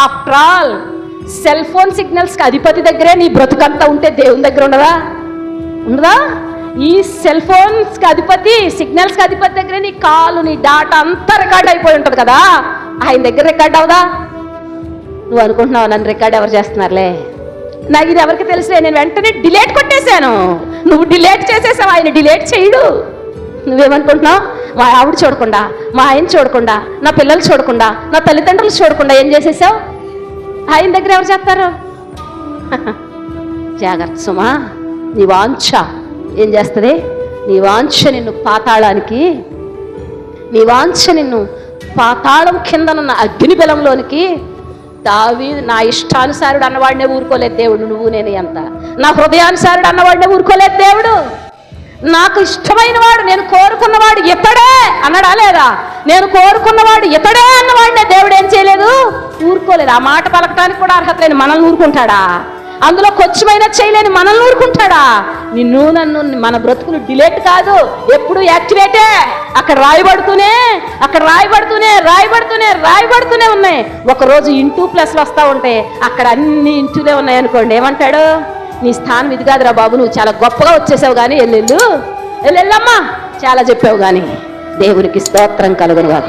After all cell phone సిగ్నల్స్కి అధిపతి దగ్గరే నీ బ్రతుకంతా ఉంటే దేవుని దగ్గర ఉండదా? ఉండదా? ఈ సెల్ ఫోన్స్కి అధిపతి సిగ్నల్స్కి అధిపతి దగ్గరే నీ కాలు నీ డాటా అంతా రికార్డ్ అయిపోయి ఉంటుంది కదా? ఆయన దగ్గర రికార్డ్ అవదా నువ్వు అనుకుంటున్నావు నన్ను రికార్డ్ ఎవరు చేస్తున్నారులే? నాకు ఇది ఎవరికి తెలుసులే నేను వెంటనే డిలేట్ కొట్టేశాను. నువ్వు డిలేట్ చేసేసావు ఆయన డిలేట్ చేయడు. నువ్వేమనుకుంటున్నావు? మా ఆవిడ చూడకుండా మా ఆయన చూడకుండా నా పిల్లలు చూడకుండా నా తల్లిదండ్రులు చూడకుండా ఏం చేసేసావు? ఆయన దగ్గర ఎవరు చేస్తారు? జాగ్రత్త సుమా నీ వాంఛ ఏం చేస్తుంది? నీ వాంఛ నిన్ను పాతాళానికి నీ వాంఛ నిన్ను పాతాళం కిందనున్న అగ్ని బలంలోనికి దావి నా ఇష్టానుసారుడు అన్నవాడినే ఊరుకోలేదు దేవుడు నువ్వు నేను ఎంత? నా హృదయానుసారుడు అన్నవాడినే ఊరుకోలేదు దేవుడు. నాకు ఇష్టమైన వాడు నేను కోరుకున్నవాడు ఇతడే అన్నాడా లేదా? నేను కోరుకున్నవాడు ఇతడే అన్నవాడినే దేవుడు ఏం చేయలేదు? ఊరుకోలేదు. ఆ మాట పలకటానికి కూడా అర్హత లేని మనల్ని ఊరుకుంటాడా? అందులో కొంచెమైనా చేయలేని మనల్ని ఊరుకుంటాడా? నిన్ను నన్ను మన బ్రతుకులు డిలేట్ కాదు. ఎప్పుడు యాక్టివేటే? అక్కడ రాయబడుతూనే అక్కడ రాయబడుతూనే రాయబడుతూనే రాయబడుతూనే ఉన్నాయి. ఒకరోజు ఇంటూ ప్లస్ వస్తూ ఉంటే అక్కడ అన్ని ఇంటూనే ఉన్నాయి అనుకోండి. ఏమంటాడు? నీ స్థానం ఇది కాదురా బాబు నువ్వు చాలా గొప్పగా వచ్చేసావు కానీ ఎల్లెళ్ళు ఎల్లెళ్ళమ్మా చాలా చెప్పావు కానీ దేవునికి స్తోత్రం కలుగును కాదు